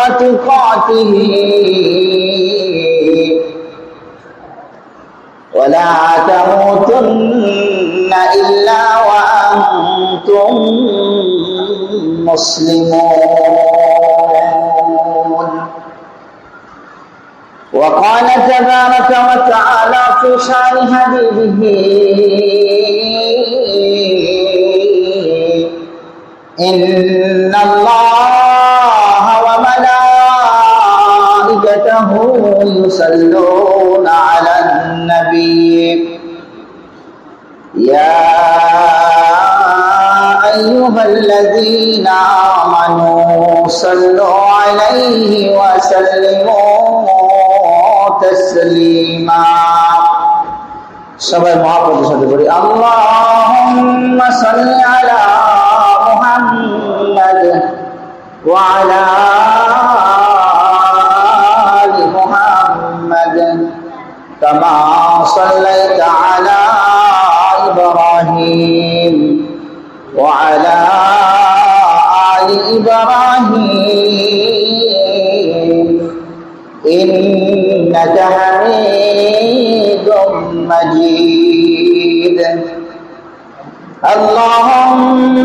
حق تقاته ولا تموتن إلا وأنتم مسلمون. وقال تبارك وتعالى في شان حبيبه إن الله يصلون على النبي يا أيها الذين آمنوا صلوا عليه وسلموا تسليما সবাই মহাপ্রভুর সাথে বলি আল্লাহুম্মা সাল্লি আলা মুহাম্মাদ ওয়া আলা আলি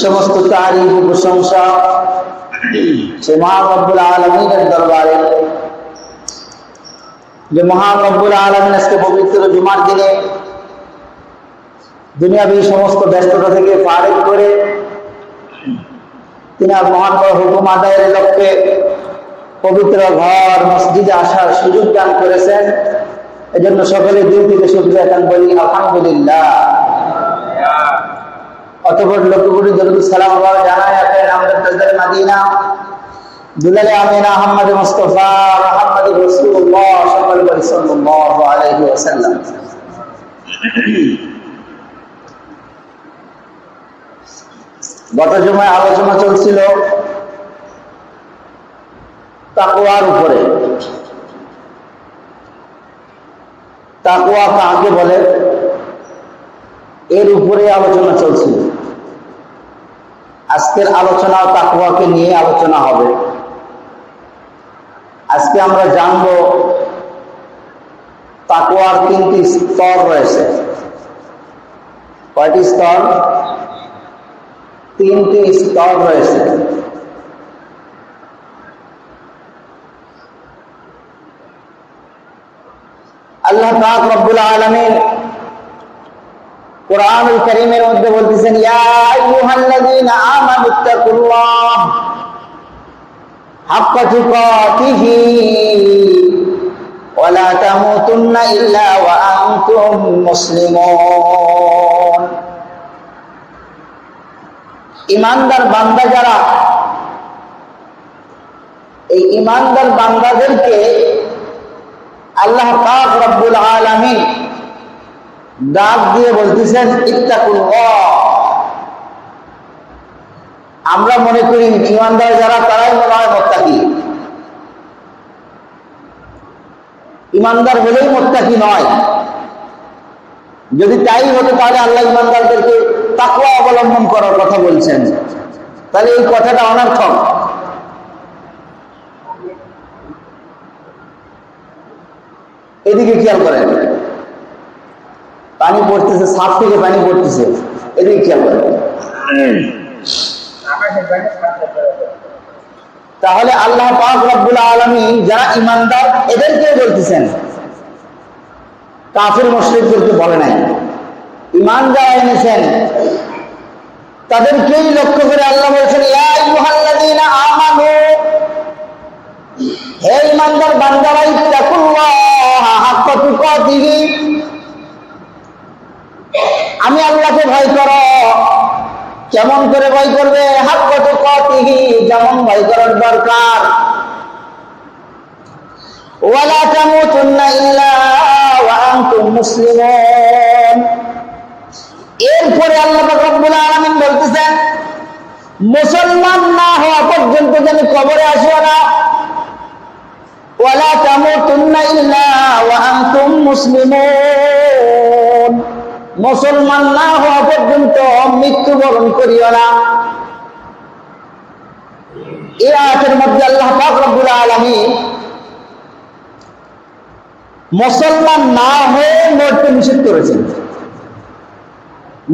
সমস্ত তারিফ প্রশংসা সে মহারব্বুল আলমিনের দরবারে। যে মহারব্বুল আলমিন আজকে পবিত্র জুমার দিনে দুনিয়াবী সমস্ত ব্যস্ততা থেকে ফারেক করে তিনি আর মহান হুকুম আদায়ের লক্ষ্যে পবিত্র ঘর, মসজিদে আসার সুযোগ দান করেছেন। এজন্য সকলে দিন থেকে শুক্রিয়া দান বলি আলহামদুলিল্লাহ। অতপর লক্ষ্যগুলি জরুরি সালাম আবার জানাই আপনার আমাদের তাজদার মাদিনা, দুলালে আহমদ মুস্তফা রসুল্লাহ সকল আলাইহি ওয়াসাল্লাম। গত সময় আলোচনা চলছিল তাকুয়ার উপরে। তাকুয়া কাকে বলে? এর উপরে আলোচনা চলছিল। আজকের আলোচনা তাকুয়াকে নিয়ে আলোচনা হবে। আজকে আমরা জানব তাকুয়ার তিনটি স্তর রয়েছে। কয়টি স্তর? তিনটি স্তর রয়েছে। আল্লাহ পাক রব্বুল আলামিন কোরআনুল কারীমের মধ্যে বলতেছেন ইমানদার বান্দা যারা এই ইমানদার বান্দাদেরকে আল্লাহ পাক রব্বুল আলামিন ডাক দিয়ে বলতেছেন ইত্তাকুল্লাহ আমরা মনে করি ইমানদার যারা, তারাই মনে হয় মোত্তাকি। ইমানদার হলেই মোত্তাকি নয়। যদি তাই হতো তাহলে আল্লাহ ইমানদারদেরকে তাকুয়া অবলম্বন করার কথা বলছেন। তাহলে এই কথাটা অনর্থক। এদিকে খেয়াল করেন। পানি পড়তেছে, সাপ থেকে পানি পড়তেছে। এদিকে খেয়াল করেন। তাহলে আল্লাহ পাক রব্বুল আলমী যারা ইমানদার এদেরকে বলতেছেন। কাফির, মুশরিকদেরকে বলে নাই। ইমান যারা এনেছেন, তাদেরকেই লক্ষ্য করে আল্লাহ বলছেন আমানু, হে ইমানদার বান্দারা, ইত্তাকুল্লাহ হাক্কা তুকাতিহি আমি আল্লাহকে ভয় করো। কেমন করে ভয় করবে? হাক্কা তুকাতিহি যেমন ভয় করার দরকার। ওয়ালা তামুতুন্না ইল্লা ওয়া আনতুম মুসলিমুন। এরপরে আল্লাহ রব্বুল আলামিন বলতেছেন, মুসলমান না হওয়া পর্যন্ত যেন কবরে আসিও না। ওয়ালা তামুতুন্না ইল্লা ওয়া আনতুম মুসলিমুন। মুসলমান না হওয়া পর্যন্ত মৃত্যুবরণ করিও না। এই আয়াতের মধ্যে আল্লাহ রব্বুল আলামিন মুসলমান না হয়ে মরতে নিষেধ করেছেন।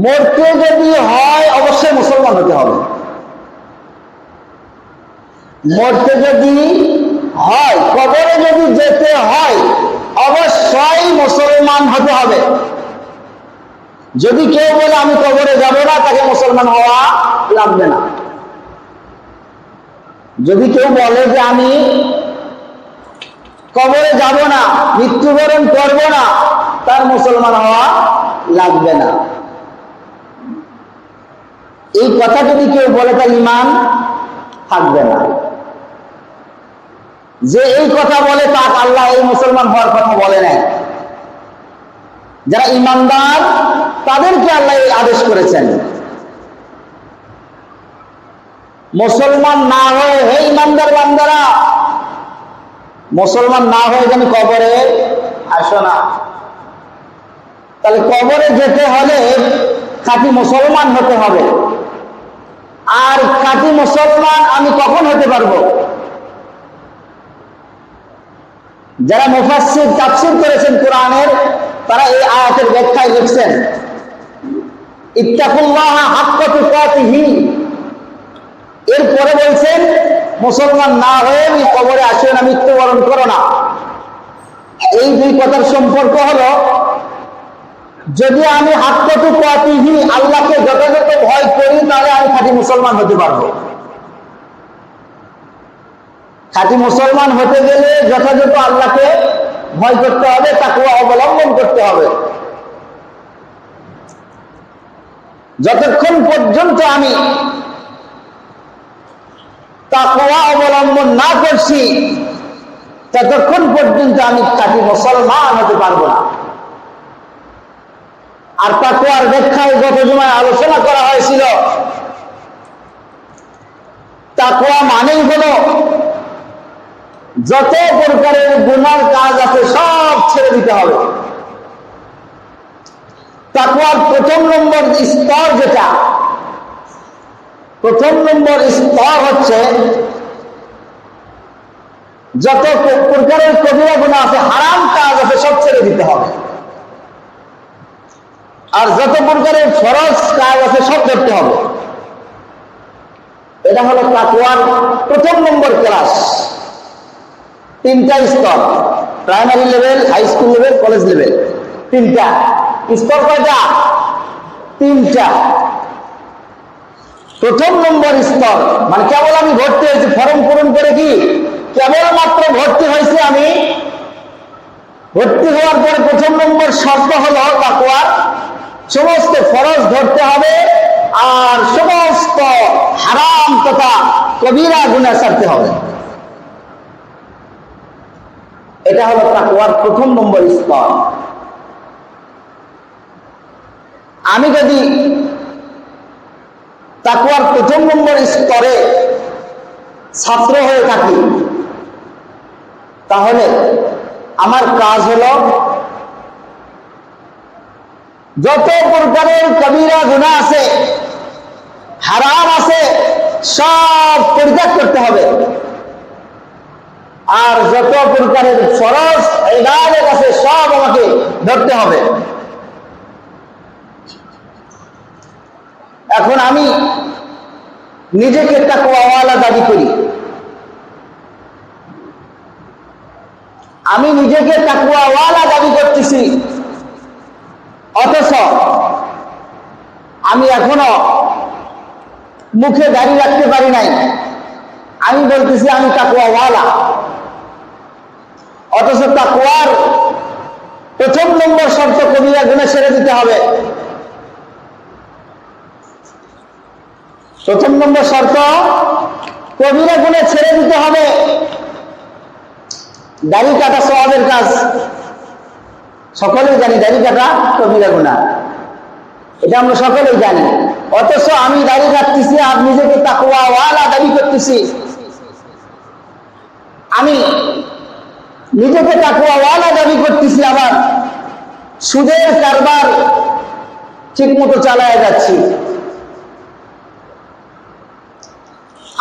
মরতে যদি হয়, অবশ্যই মুসলমান হতে হবে। মরতে যদি হয়, কবরে যদি যেতে হয়, অবশ্যই মুসলমান হতে হবে। যদি কেউ বলে আমি কবরে যাব না, তাকে মুসলমান হওয়া লাগবে না। যদি কেউ বলে যে আমি কবরে যাব না, মৃত্যুবরণ করব না, তার মুসলমান হওয়া লাগবে না। এই কথা যদি কেউ বলে, তার ইমান থাকবে না। যে এই কথা বলে, তাক আল্লাহ এই মুসলমান হওয়ার কথা বলে নাই। যারা ইমানদার, তাদেরকে আল্লাহ আদেশ করেছেন। মুসলমান না হয়ে, হে ইমানদার বান্দারা, মুসলমান না হয়ে যেন কবরে আসো না। তাহলে কবরে যেতে হলে খাঁটি মুসলমান হতে হবে। আর খাঁটি মুসলমান আমি কখন হতে পারব? যারা মুফাসসির তাফসীর করেছেন কোরআনের তারা এই আয়াতের ব্যাখ্যায় লিখছেন এরপরে বলছেন, মুসলমান না হয়ে আমি কবরে আসিও না, মৃত্যুবরণ করো না। এই দুই কথার সম্পর্ক হলো, যদি আমি হাক্কতু কাতিহি আল্লাহকে যথাযথ ভয় করি, তাহলে আমি খাঁটি মুসলমান হতে পারব। খাঁটি মুসলমান হতে গেলে যথাযথ আল্লাহকে ভয় করতে হবে তাকে অবলম্বন করতে হবে। যতক্ষণ পর্যন্ত আমি তাকওয়া অবলম্বন না করছি, ততক্ষণ পর্যন্ত আমি খাঁটি মুসলমান হতে পারব না। আর তাকুয়ার ব্যাখ্যায় গত জমায় আলোচনা করা হয়েছিল তাকুয়া মানেই হলো যত প্রকারের গুনার কাজ আছে, সব ছেড়ে দিতে হবে। তাকুয়ার প্রথম নম্বর স্তর যেটা, প্রথম নম্বর স্তর হচ্ছে, যত প্রকারের কবিরা গুণা আছে, হারাম কাজ আছে, সব ছেড়ে দিতে হবে। আর যত প্রকারের ফরজ কাজ আছে, সব করতে হবে। এটা হলো তাকুয়ার প্রথম নম্বর ক্লাস। তিনটা স্তর primary level high school level college level তিনটা। স্তর কয়টা? তিনটা। প্রথম নম্বর স্তর মানে কেবল আমি ভর্তি হয়েছি, ফর্ম পূরণ করে কি? কেবলমাত্র ভর্তি হয়েছে আমি। ভর্তি হওয়ার পরে প্রথম নম্বর শর্ত হলো তাকুয়ার সমস্ত ফরজ ধরতে হবে আর সমস্ত হারাম তথা কবিরা গুণা ছাড়তে হবে। এটা হলো তাকুয়ার প্রথম নম্বর স্তর আমি যদি তাকুয়ার প্রথম নম্বর স্তরে ছাত্র হয়ে থাকি, তাহলে আমার কাজ হলো যত প্রকারের কবিরা গুণা আছে, হারাম আছে, সব পরিত্যাগ করতে হবে। আর যত প্রকারের ফরজ এবাদত আছে সব আমাকে ধরতে হবে। এখন আমি নিজেকে তাকুয়াওয়ালা দাবি করি। আমি নিজেকে তাকুয়াওয়ালা দাবি করতেছি। অথচ আমি এখনও মুখে দাঁড়িয়ে রাখতে পারি নাই। আমি বলতেছি আমি তাকুয়াওয়ালা অথচ তাকুয়ার প্রথম নম্বর শর্ত কবিরা গুণে ছেড়ে দিতে হবে। প্রথম নম্বর শর্ত, কবিরা গুণে ছেড়ে দিতে হবে। দাড়ি কাটা সবাবের কাজ। সকলেই জানি দাড়ি কাটা কবিরা গুণা। এটা আমরা সকলেই জানি। অথচ আমি দাড়ি কাটতেছি আর নিজেকে তাকুয়া ওয়ালা দাবি করতেছি। আমি নিজেকে তাকুয়া ওয়ালা দাবি করতেছি আবার। সুদের কারবার ঠিক মতো চালায় যাচ্ছি।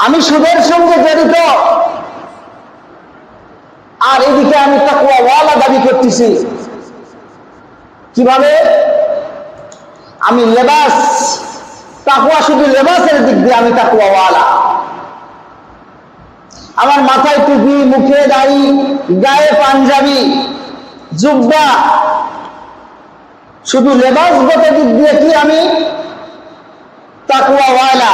আমি সুদের সঙ্গে জড়িত। আর এদিকে আমি তাকুয়া ওয়ালা দাবি করতেছি। কীভাবে? আমি লেবাস তাকুয়া শুধু লেবাসের দিক দিয়ে আমি তাকুয়া ওয়ালা আমার মাথায় টুপি, মুখে দাড়ি, গায়ে পাঞ্জাবি, জুব্বা। শুধু লেবাসগত দিক দিয়ে কি আমি? তাকুয়া ওয়ালা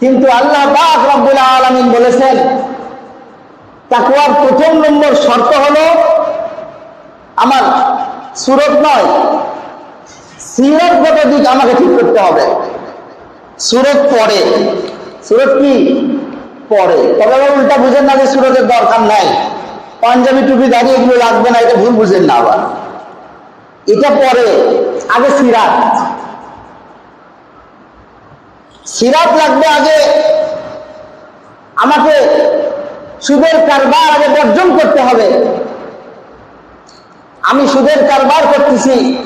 কিন্তু আল্লাহ পাক রব্বুল আলামিন বলেছেন তাকুয়ার প্রথম নম্বর শর্ত হলো আমার সুরত নয় সিরতগত দিক আমাকে ঠিক করতে হবে। সুরত পরে। সুরত কি? পরে। তবে আবার উল্টা বুঝেন না যে সুরতের দরকার নাই। পাঞ্জাবি টুপি দাঁড়িয়ে এগুলো লাগবে না, এটা ভুল বুঝেন না আবার। এটা পরে। আগে সিরাত। সিরাত লাগবে আগে আমাকে সুদের কারবার আগে বর্জন করতে হবে। আমি সুদের কারবার করতেছি।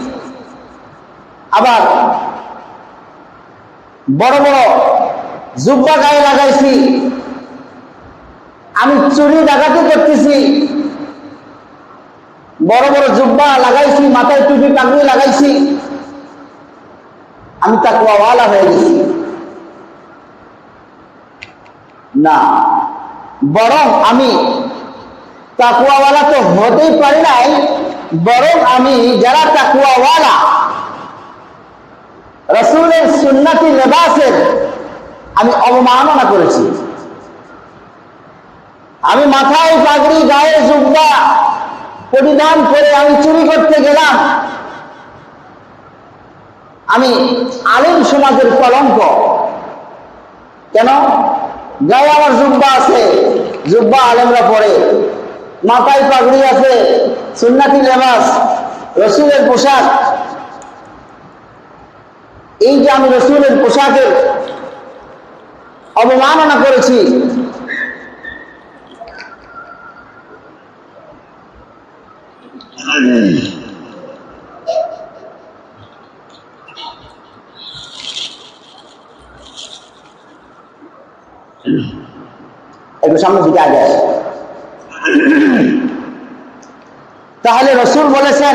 আবার বড় বড় জুব্বা গায়ে লাগাইছি। আমি চুরি ডাকাতি করতেছি। বড় বড় জুব্বা লাগাইছি, মাথায় টুপি পাগড়ি লাগাইছি। আমি তাকুয়াওয়ালা হয়ে গেছি। না, বরং আমি তাকুয়াওয়ালা তো হতেই পারি নাই, বরং আমি যারা তাকুয়াওয়ালা রসুলের সুন্নাতি লেবাসের আমি অবমাননা করেছি। আমি মাথায় পাগড়ি, গায়ে জুব্বা পরিধান করে আমি চুরি করতে গেলাম। আমি আলিম সমাজের কলঙ্ক। কেন? গায়ে আমার জুব্বা আছে, জুব্বা আলেমরা পরে। মাথায় পাগড়ি আছে, সুন্নাতি লেবাস, রসুলের পোশাক। এই যে আমি রসুলের পোশাকের অবমাননা করেছি সামনের দিকে আগে আসে। তাহলে রসুল বলেছেন,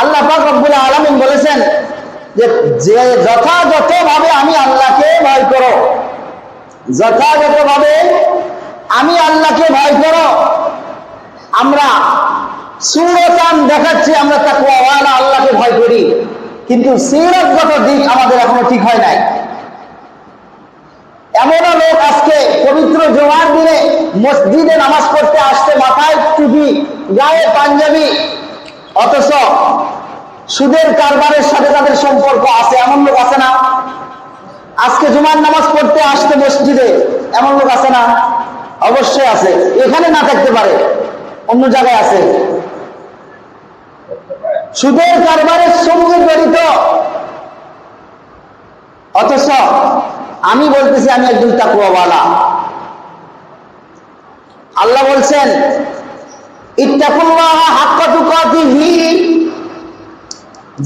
আল্লাহ রব্বুল আলমিন বলেছেন যে যে যথাযথভাবে আমি আল্লাহকে ভয় করো, যথাযথভাবে আমি আল্লাহকে ভয় করো, আমরা সুরতান দেখাচ্ছি, আমরা তাকুয়াওয়ালা আল্লাহকে ভয় করি, কিন্তু সিরতগত দিক আমাদের এখনও ঠিক হয় নাই। এমনও লোক পবিত্র জমার দিনে মসজিদে নামাজ পড়তে আসতে মাথায় টুপি, গায়ে পাঞ্জাবি, অথচ সুদের কারবারের সাথে তাদের সম্পর্ক আছে, এমন লোক আছে না? আজকে জুমার নামাজ পড়তে আসতে মসজিদে এমন লোক আছে না? অবশ্যই আছে। এখানে না থাকতে পারে, অন্য জায়গায় আছে। সুদের কারবারের সঙ্গে জড়িত। অথচ আমি বলতেছি, আমি একজন তাকুয়াওয়ালা আল্লাহ বলছেন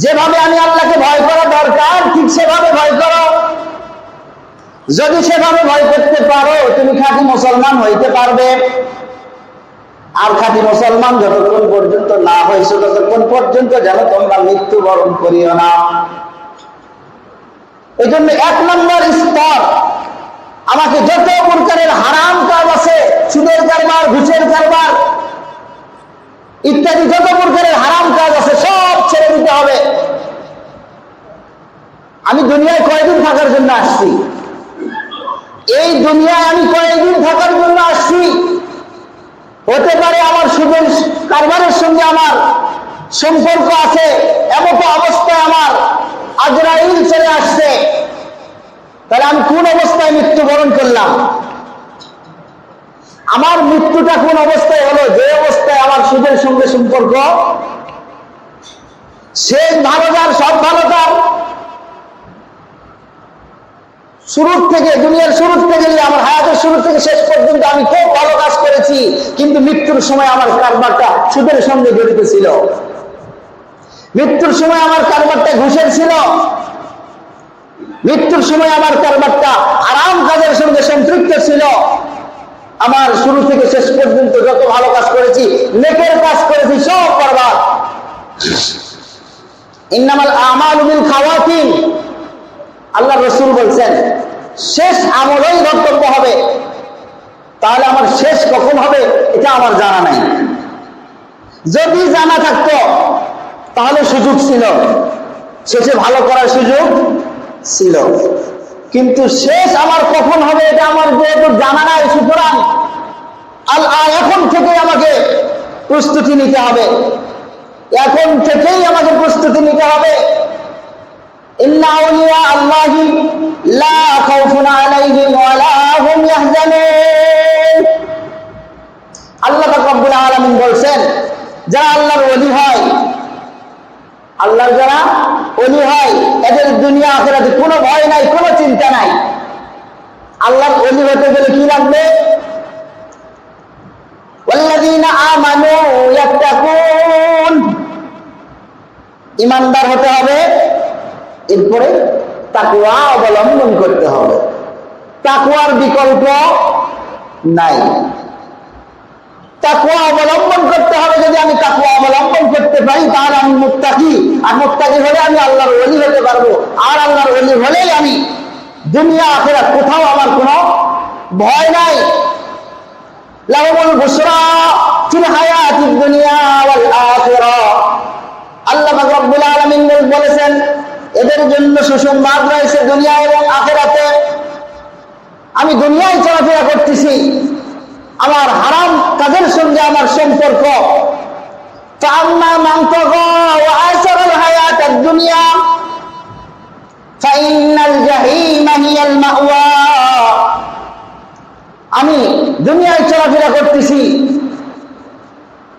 যেভাবে আমি আল্লাহকে ভয় করা দরকার, ঠিক সেভাবে ভয় করো। যদি সেভাবে ভয় করতে পারো, তুমি খাঁটি মুসলমান হইতে পারবে। আর খাঁটি মুসলমান যতক্ষণ পর্যন্ত না হয়েছে, ততক্ষণ পর্যন্ত যেন তোমরা মৃত্যুবরণ করিও না। এই জন্য এক নম্বর স্তর আমাকে যত প্রকারের হারাম কাজ আছে, সুদের কারবার, ঘুষের কারবার, ইত্যাদি যত প্রকারের হারাম কাজ আছে, সব ছেড়ে দিতে হবে। আমি দুনিয়ায় কয়েকদিন থাকার জন্য আসছি? এই দুনিয়ায় আমি কয়েকদিন থাকার জন্য আসছি? হতে পারে আমার সুদের কারবারের সঙ্গে আমার সম্পর্ক আছে এমন অবস্থায় আমার আজরা আজরাইল চলে আসছে। তাহলে আমি কোন অবস্থায় করলাম আমার মৃত্যুটা কোন অবস্থায় হলো? যে অবস্থায় আমার সুদের সঙ্গে সম্পর্ক শেষ ভালো যার, সব ভালো তার। শুরু থেকে, দুনিয়ার শুরু থেকে আমার হায়াতের শুরু থেকে শেষ পর্যন্ত আমি খুব ভালো কাজ করেছি, কিন্তু মৃত্যুর সময় আমার কারবারটা সুদের সঙ্গে জড়িত ছিল। মৃত্যুর সময় আমার কারবারটা ঘুষের ছিল। মৃত্যুর সময় আমার কারবারটা আরাম কাজের সঙ্গে সম্পৃক্ত ছিল। আমার শুরু থেকে শেষ পর্যন্ত যত ভালো কাজ করেছি, নেকের কাজ করেছি, সব করবার ইন্নামাল আমাল উবিল খাওয়াতিন। আল্লাহ রসুল বলছেন, শেষ আমলই কর্তব্য হবে। তাহলে আমার শেষ কখন হবে, এটা আমার জানা নাই। যদি জানা থাকতো, তাহলে সুযোগ ছিল। শেষে ভালো করার সুযোগ ছিল। কিন্তু শেষ আমার কখন হবে এটা আমার যেহেতু জানা নাই, সুতরাং এখন থেকেই আমাকে প্রস্তুতি নিতে হবে। এখন থেকেই আমাকে প্রস্তুতি নিতে হবে। আল্লাহ বলছেন, যারা আল্লাহর অলি হয় আল্লাহ যারা অলি হয়, এদের দুনিয়া আখেরাতে কোনো ভয় নাই, কোনো চিন্তা নাই। আল্লাহর অলি হতে গেলে কি লাগবে? ইমানদার হতে হবে, এরপরে তাকুয়া অবলম্বন করতে হবে। তাকুয়ার বিকল্প নাই। তাকুয়া অবলম্বন করতে হবে। যদি আমি তাকুয়া অবলম্বন করতে পারি, তাহলে আমি মুক্তাকি আর মুক্তাকি হলে আমি আল্লাহর অলি হতে পারব। আর আল্লাহর অলি হলেই আমি দুনিয়া আখেরা কোথাও আমার কোনো ভয় নাই। লাভমুল বুসরা ফিল হায়াতিদ দুনিয়া ওয়াল আখিরা। আল্লাহ রব্বুল আলামিন বলেছেন, এদের জন্য সুসংবাদ রয়েছে দুনিয়া এবং আখেরাতে। আমি দুনিয়ায় চলাফেরা করতেছি। সঙ্গে আমার সম্পর্ক فأما من طغى وآثر الحياة الدنيا فإن الجحيم هي المأوى আমি দুনিয়ায় চলাফেরা করতেছি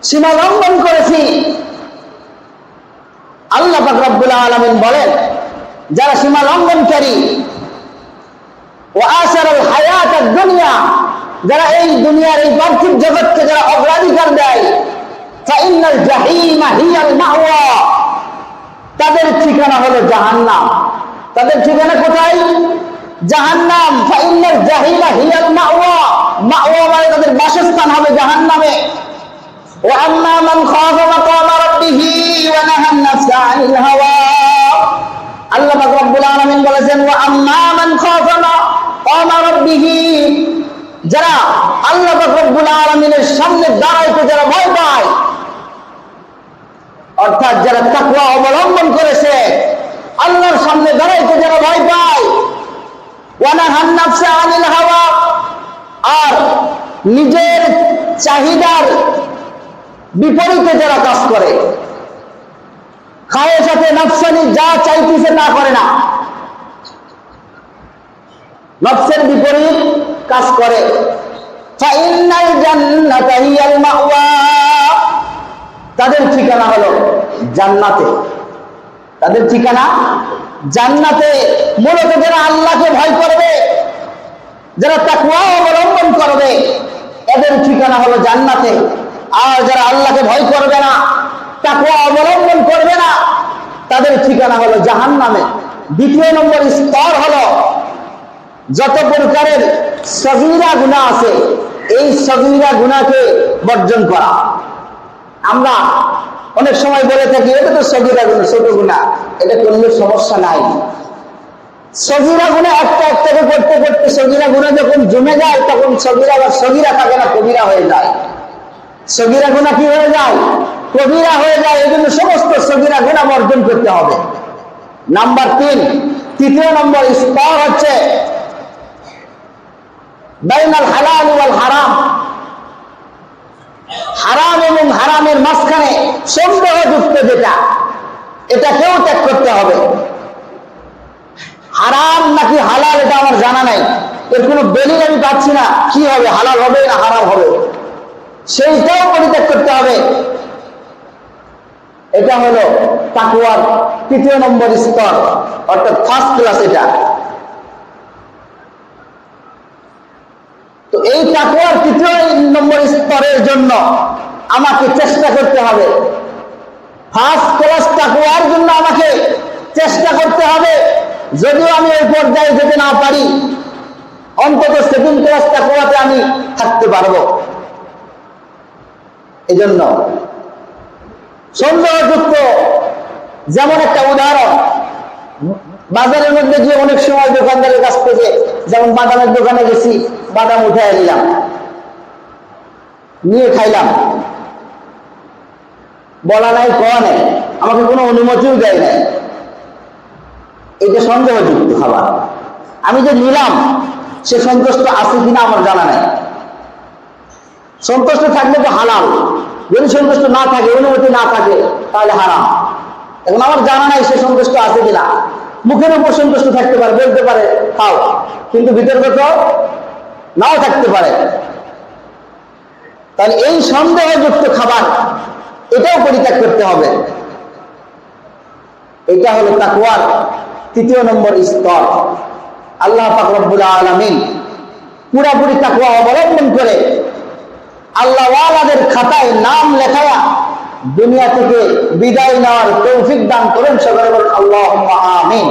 সীমা লঙ্ঘন করেছি আল্লাহ রব্বুল আলমিন বলেন যারা সীমা লঙ্ঘনকারী ও আসার হায়াত দুনিয়া যারা এই দুনিয়ার এই পার্থিব জগৎকে যারা অগ্রাধিকার দেয় তাদের ঠিকানা হলো জাহান্নাম তাদের ঠিকানা কোথায় জাহান্নাম ফাইন্নাল জাহিলা হিয়াল মাওয়া মাওয়া মানে তাদের বাসস্থান হবে জাহান্নামে وأما من خاف مقام ربه ونهى النفس عن الهوى আল্লাহ পাক রব্বুল আলামিন বলেছেন ওয়া আম্মা মান খাফা মাকামা রাব্বিহ যারা আল্লাহ রব্বুল আলামিনের সামনে দাঁড়াইতে যারা ভয় পায়, অর্থাৎ যারা তাকওয়া অবলম্বন করেছে, আল্লাহর সামনে দাঁড়াইতে যারা ভয় পায় আনিল হাওয়া, আর নিজের চাহিদার বিপরীতে যারা কাজ করে খায়ের সাথে নফসানি যা চাইতেছে তা করে না। নফসের বিপরীত কাজ করে। তাদের ঠিকানা হলো জান্নাতে। তাদের ঠিকানা জান্নাতে। মূলত যারা আল্লাহকে ভয় করবে, যারা তাকুয়া অবলম্বন করবে এদের ঠিকানা হলো জান্নাতে। আর যারা আল্লাহকে ভয় করবে না তাকুয়া অবলম্বন করবে না, তাদের ঠিকানা হলো জাহান্নামে। দ্বিতীয় নম্বর স্তর হলো যত প্রকারের সগীরা গুণা আছে, এই সগীরা গুণাকে বর্জন করা। আমরা অনেক সময় বলে থাকি, এটা তো সগীরা গুণা, ছোট গুণা, এটা করলে সমস্যা নাই। সগীরা গুণা একটা একটাকে করতে করতে সগীরা গুণা যখন জমে যায়, তখন সগীরা বা সগীরা থাকে না, কবিরা হয়ে যায়। সগীরা গুণা কি হয়ে যায়? কবিরা হয়ে যায়, এই জন্য সমস্ত সগীরা গুণা বর্জন করতে হবে। নাম্বার তিন, তৃতীয় নম্বর স্তর হচ্ছে বাইনাল হালাল ওয়াল হারাম। হারাম এবং হারামের মাঝখানে সন্দেহযুক্ত যেটা, এটা কেউ ত্যাগ করতে হবে। হারাম নাকি হালাল এটা আমার জানা নাই। এর কোনো দলিল আমি পাচ্ছি না, কি হবে, হালাল হবে না হারাম হবে। সেইটাও পরিত্যাগ করতে হবে। এটা হলো তাকুয়ার তৃতীয় নম্বর স্তর, অর্থাৎ ফার্স্ট ক্লাস এটা তো এই তাকুয়ার তৃতীয় নম্বর স্তরের জন্য আমাকে চেষ্টা করতে হবে। ফার্স্ট ক্লাস তাকুয়ার জন্য আমাকে চেষ্টা করতে হবে। যদিও আমি ওই পর্যায়ে যেতে না পারি, অন্তত সেকেন্ড ক্লাস তাকুয়াতে আমি থাকতে পারব। এজন্য সন্দেহযুক্ত যেমন একটা উদাহরণ বাজারের মধ্যে গিয়ে অনেক সময় দোকানদারের কাছ থেকে যেমন বাদামের দোকানে গেছি, বাদাম উঠে নিলাম নিয়ে খাইলাম। বলা নাই কওয়া নেই, আমাকে কোনো অনুমতিও দেয় নাই। এটা সন্দেহযুক্ত খাবার। আমি যে নিলাম, সে সন্তুষ্ট আছে কিনা আমার জানা নাই। সন্তুষ্ট থাকলে তো হালাল। যদি সন্তুষ্ট না থাকে, অনুমতি না থাকে, তাহলে হারাম। এখন আমার জানা নাই সে সন্তুষ্ট আছে কিনা। মুখের উপর সন্তুষ্ট থাকতে পারে, বলতে পারে, খাও। কিন্তু ভিতরগত নাও থাকতে পারে। তাহলে এই সন্দেহযুক্ত খাবার, এটাও পরিত্যাগ করতে হবে। এটা হলো তাকুয়ার তৃতীয় নম্বর স্তর। আল্লাহ পাক রব্বুল আলামিন পুরাপুরি তাকুয়া অবলম্বন করে আল্লাহওয়ালাদের খাতায় নাম লেখায়া দুনিয়া থেকে বিদায় নেওয়ার তৌফিক দান করেন সকলে বলেন আল্লাহ আমিন।